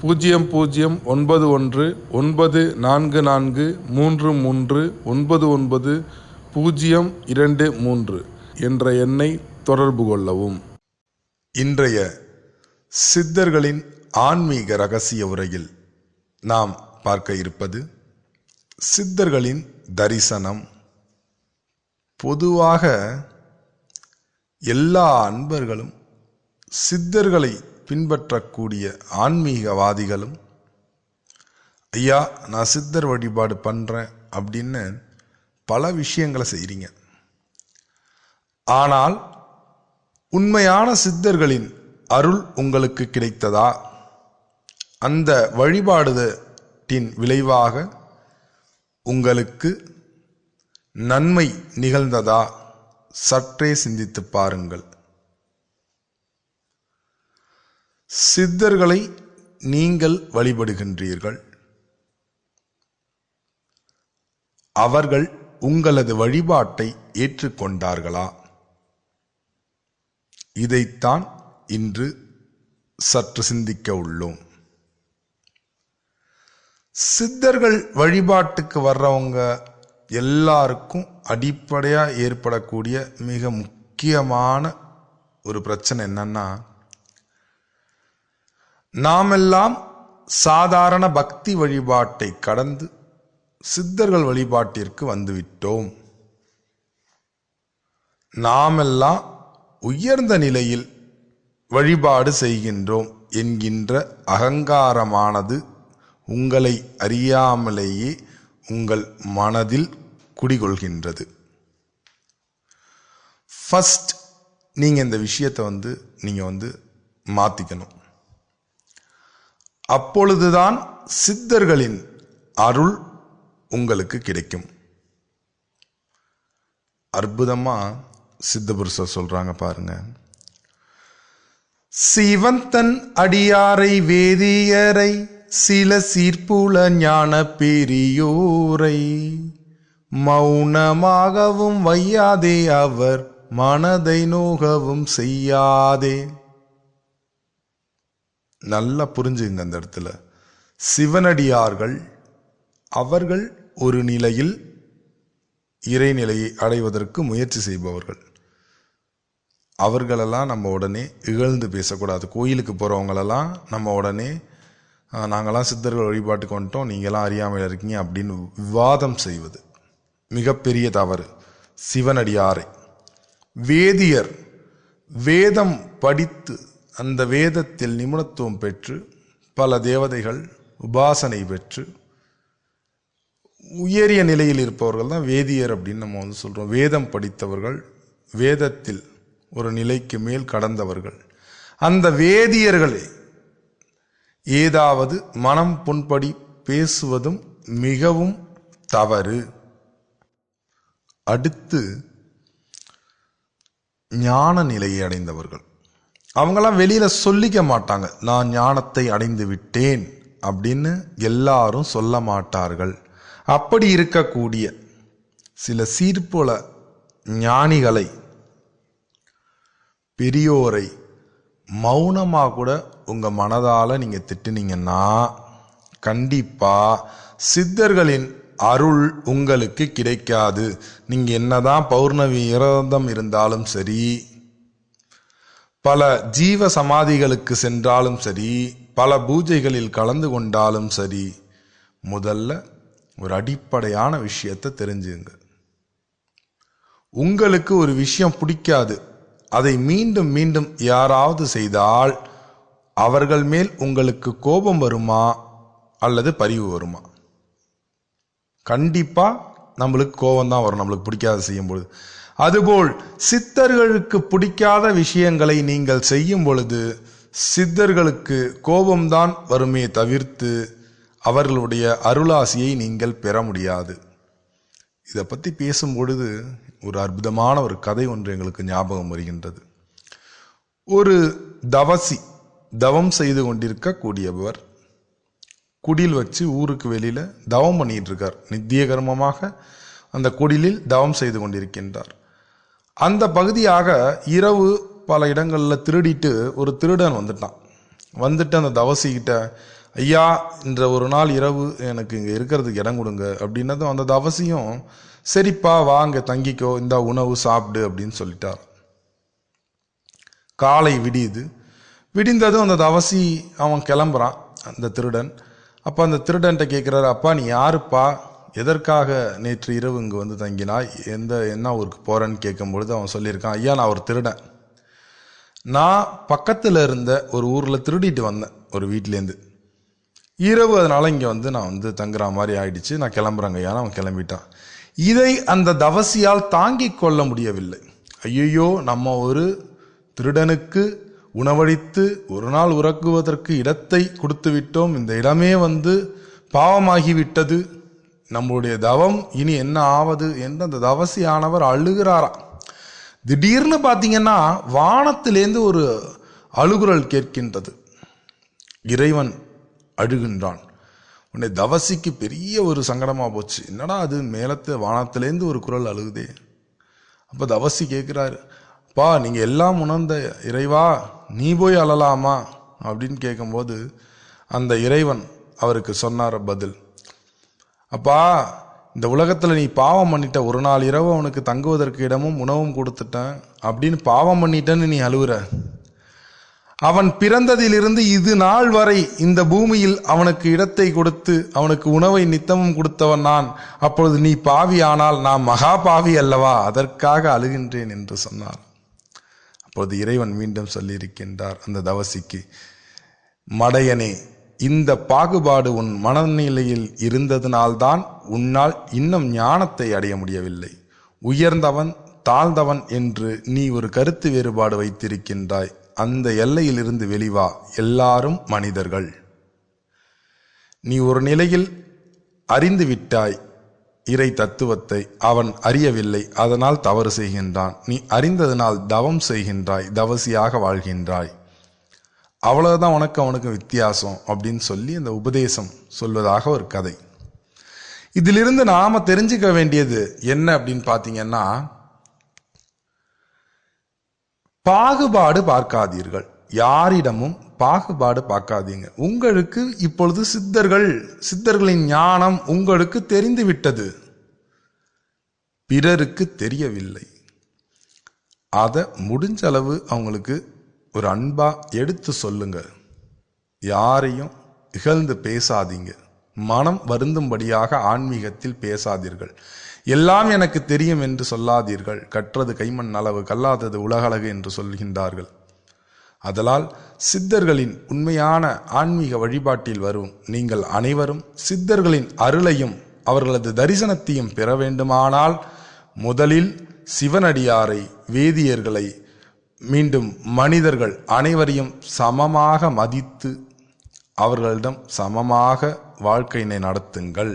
பூஜ்ஜியம் பூஜ்ஜியம் ஒன்பது ஒன்று ஒன்பது நான்கு நான்கு மூன்று மூன்று ஒன்பது ஒன்பது பூஜ்ஜியம் இரண்டு மூன்று என்ற எண்ணை தொடர்பு கொள்ளவும். இன்றைய சித்தர்களின் ஆன்மீக ரகசிய உரையில் நாம் பார்க்க இருப்பது சித்தர்களின் தரிசனம். பொதுவாக எல்லா அன்பர்களும் சித்தர்களை பின்பற்றக்கூடிய ஆன்மீகவாதிகளும் ஐயா நான் சித்தர் வழிபாடு பண்ணுறேன் அப்படின்னு பல விஷயங்களை செய்கிறீங்க ஆனால் உண்மையான சித்தர்களின் அருள் உங்களுக்கு கிடைத்ததா? அந்த வழிபாடுதின் விளைவாக உங்களுக்கு நன்மை நிகழ்ந்ததா? சற்றே சிந்தித்து பாருங்கள். சித்தர்களை நீங்கள் வழிபடுகின்றீர்கள். அவர்கள் உங்களது வழிபாட்டை ஏற்றுக்கொண்டார்களா? இதைத்தான் இன்று சற்று சிந்திக்க உள்ளோம். சித்தர்கள் வழிபாட்டுக்கு வர்றவங்க எல்லாருக்கும் அடிப்படையாக ஏற்படக்கூடிய மிக முக்கியமான ஒரு பிரச்சனை என்னன்னா நாமெல்லாம் சாதாரண பக்தி வழிபாட்டை கடந்து சித்தர்கள் வழிபாட்டிற்கு வந்துவிட்டோம். நாமெல்லாம் உயர்ந்த நிலையில் வழிபாடு செய்கின்றோம் என்கின்ற அகங்காரமானது உங்களை அறியாமலேயே உங்கள் மனதில் குடிகொள்கின்றது. ஃபஸ்ட் நீங்கள் இந்த விஷயத்தை வந்து நீங்கள் வந்து மாற்றிக்கணும் அப்பொழுதுதான் சித்தர்களின் அருள் உங்களுக்கு கிடைக்கும். அற்புதமாக சித்தபுருஷர் சொல்கிறாங்க பாருங்க. சிவந்தன் அடியாரை வேதியரை சில சீர்ப்புல ஞான பெரியோரை. மௌனமாகவும் வையாதே அவர் மனதை நோகவும் செய்யாதே. நல்லா புரிஞ்சுங்க அந்த இடத்துல. சிவனடியார்கள் அவர்கள் ஒரு நிலையில் இறைநிலையை அடைவதற்கு முயற்சி செய்பவர்கள். அவர்களெல்லாம் நம்ம உடனே இகழ்ந்து பேசக்கூடாது. கோயிலுக்கு போகிறவங்களெல்லாம் நம்ம உடனே நாங்களாம் சித்தர்கள் வழிபாட்டுக்கு வந்துட்டோம். நீங்களாம் அறியாமல் இருக்கீங்க அப்படின்னு விவாதம் செய்வது. மிகப்பெரிய தவறு. சிவனடியாரை. வேதியர் வேதம் படித்து அந்த வேதத்தில் நிபுணத்துவம் பெற்று பல தேவதைகள் உபாசனை பெற்று உயரிய நிலையில் இருப்பவர்கள் தான் வேதியர் அப்படின்னு நம்ம வந்து சொல்கிறோம் வேதம் படித்தவர்கள் வேதத்தில் ஒரு நிலைக்கு மேல் கடந்தவர்கள். அந்த வேதியர்களை ஏதாவது மனம் புண்படி பேசுவதும் மிகவும் தவறு. அடுத்து ஞான நிலையை அடைந்தவர்கள். அவங்கெல்லாம் வெளியில் சொல்லிக்க மாட்டாங்க. நான் ஞானத்தை அடைந்து விட்டேன் அப்படின்னு எல்லாரும் சொல்ல மாட்டார்கள். அப்படி இருக்கக்கூடிய சில சீர்புல ஞானிகளை பெரியோரை மௌனமாக கூட உங்கள் மனதால் நீங்கள் திட்டுனீங்கன்னா கண்டிப்பாக சித்தர்களின் அருள் உங்களுக்கு கிடைக்காது. நீங்கள் என்னதான் பௌர்ணமி விரதம் இருந்தாலும் சரி பல ஜீவ சமாதிகளுக்கு சென்றாலும் சரி பல பூஜைகளில் கலந்து கொண்டாலும் சரி முதல்ல ஒரு அடிப்படையான விஷயத்தை தெரிஞ்சுங்க. உங்களுக்கு ஒரு விஷயம் பிடிக்காது அதை மீண்டும் மீண்டும் யாராவது செய்தால் அவர்கள் மேல் உங்களுக்கு கோபம் வருமா அல்லது பரிவு வருமா? கண்டிப்பாக நம்மளுக்கு கோபம் தான் வரும் நம்மளுக்கு பிடிக்காத செய்யும்பொழுது. அதுபோல் சித்தர்களுக்கு பிடிக்காத விஷயங்களை நீங்கள் செய்யும் பொழுது சித்தர்களுக்கு கோபம்தான் வருமே தவிர்த்து அவர்களுடைய அருளாசியை நீங்கள் பெற முடியாது. இதை பற்றி பேசும் பொழுது ஒரு அற்புதமான ஒரு கதை ஒன்று எங்களுக்கு ஞாபகம் வருகின்றது. ஒரு தவசி தவம் செய்து கொண்டிருக்கக்கூடியவர் குடில் வச்சு ஊருக்கு வெளியில் தவம் பண்ணிட்டு இருக்கார். நித்திய கர்மமாக அந்த குடிலில் தவம் செய்து கொண்டிருக்கின்றார். அந்த பகுதியாக இரவு பல இடங்களில் திருடிட்டு ஒரு திருடன் வந்துட்டான். வந்துட்டு அந்த தவசிக்கிட்ட ஐயா இன்ற ஒரு நாள் இரவு எனக்கு இங்கே இருக்கிறதுக்கு இடம் கொடுங்க. அப்படின்னதும் அந்த தவசியும் சரிப்பா வாங்க தங்கிக்கோ இந்த உணவு சாப்பிடு அப்படின்னு சொல்லிட்டார். காலை விடியுது. விடிந்ததும் அந்த தவசி அவன் கிளம்புறான் அந்த திருடன். அப்போ அந்த திருடன்ட்ட கேட்குறாரு அப்பா நீ யாருப்பா? எதற்காக நேற்று இரவு இங்கே வந்து தங்கினாய்? எந்த என்ன ஊருக்கு போகிறேன்னு கேட்கும்பொழுது அவன் சொல்லியிருக்கான் ஐயா நான் ஒரு திருடன். நான் பக்கத்தில் இருந்த ஒரு ஊரில் திருடிட்டு வந்தேன் ஒரு வீட்லேருந்து இரவு அதனால் இங்கே வந்து நான் வந்து தங்குற மாதிரி ஆயிடுச்சு நான் கிளம்புறேங்க ஐயா அவன் கிளம்பிட்டான். இதை அந்த தவசியால் தாங்கிக் கொள்ள முடியவில்லை. ஐயோ நம்ம ஒரு திருடனுக்கு உணவளித்து ஒரு நாள் உறக்குவதற்கு இடத்தை கொடுத்து விட்டோம் இந்த இடமே வந்து பாவமாகிவிட்டது. நம்முடைய தவம் இனி என்ன ஆவது என்று அந்த தவசியானவர் அழுகிறாரா திடீர்னு பார்த்தீங்கன்னா வானத்திலேந்து ஒரு அழுகுரல் கேட்கின்றது. இறைவன் அழுகின்றான். உன்னை தவசிக்கு பெரிய ஒரு சங்கடமாக போச்சு. என்னடா அது? மேலத்து வானத்திலேருந்து ஒரு குரல் அழுகுதே. அப்போ தவசி கேட்குறாரு பா நீங்கள் எல்லாம் உணர்ந்த இறைவா நீ போய் அழலாமா? அப்படின்னு கேட்கும்போது அந்த இறைவன் அவருக்கு சொன்னார் பதில் அப்பா இந்த உலகத்தில் நீ பாவம் பண்ணிட்ட. ஒரு நாள் இரவு அவனுக்கு தங்குவதற்கு இடமும் உணவும் கொடுத்துட்டேன். அப்படின்னு பாவம் பண்ணிட்டேன்னு நீ அழுவுற. அவன் பிறந்ததிலிருந்து இது நாள் வரை இந்த பூமியில் அவனுக்கு இடத்தை கொடுத்து அவனுக்கு உணவை நித்தமும் கொடுத்தவன் நான். அப்பொழுது நீ பாவி ஆனால் நான் மகா பாவி அல்லவா? அதற்காக அழுகின்றேன் என்று சொன்னார் அப்பொழுது இறைவன் மீண்டும் சொல்லியிருக்கின்றார் அந்த தவசிக்கு மடையனே இந்த பாகுபாடு உன் மனநிலையில் இருந்ததினால்தான் உன்னால் இன்னும் ஞானத்தை அடைய முடியவில்லை. உயர்ந்தவன் தாழ்ந்தவன் என்று நீ ஒரு கருத்து வேறுபாடு வைத்திருக்கின்றாய். அந்த எல்லையிலிருந்து வெளிவா எல்லாரும் மனிதர்கள். நீ ஒரு நிலையில் அறிந்து விட்டாய் இறை தத்துவத்தை அவன் அறியவில்லை அதனால் தவறு செய்கின்றான். நீ அறிந்ததனால் தவம் செய்கின்றாய் தவசியாக வாழ்கின்றாய். அவ்வளவுதான் உனக்கு அவனுக்கு வித்தியாசம் அப்படின்னு சொல்லி அந்த உபதேசம் சொல்வதாக ஒரு கதை. இதிலிருந்து நாம தெரிஞ்சுக்க வேண்டியது என்ன அப்படின்னு பாத்தீங்கன்னா பாகுபாடு பார்க்காதீர்கள். யாரிடமும் பாகுபாடு பார்க்காதீங்க. உங்களுக்கு இப்பொழுது சித்தர்கள் சித்தர்களின் ஞானம் உங்களுக்கு தெரிந்து விட்டது பிறருக்கு தெரியவில்லை. அதை முடிஞ்ச அளவு அவங்களுக்கு ஒரு அன்பா எடுத்து சொல்லுங்க. யாரையும் இகழ்ந்து பேசாதீங்க. மனம் வருந்தும்படியாக ஆன்மீகத்தில் பேசாதீர்கள். எல்லாம் எனக்கு தெரியும் என்று சொல்லாதீர்கள். கற்றது கைமண் அளவு கல்லாதது உலகளகு என்று சொல்கின்றார்கள். அதலால் சித்தர்களின் உண்மையான ஆன்மீக வழிபாட்டில் வரும். நீங்கள் அனைவரும் சித்தர்களின் அருளையும் அவர்களது தரிசனத்தையும் பெற வேண்டுமானால் முதலில் சிவனடியாரை வேதியர்களை மீண்டும் மனிதர்கள் அனைவரையும் சமமாக மதித்து அவர்களிடம் சமமாக வாழ்க்கையினை நடத்துங்கள்.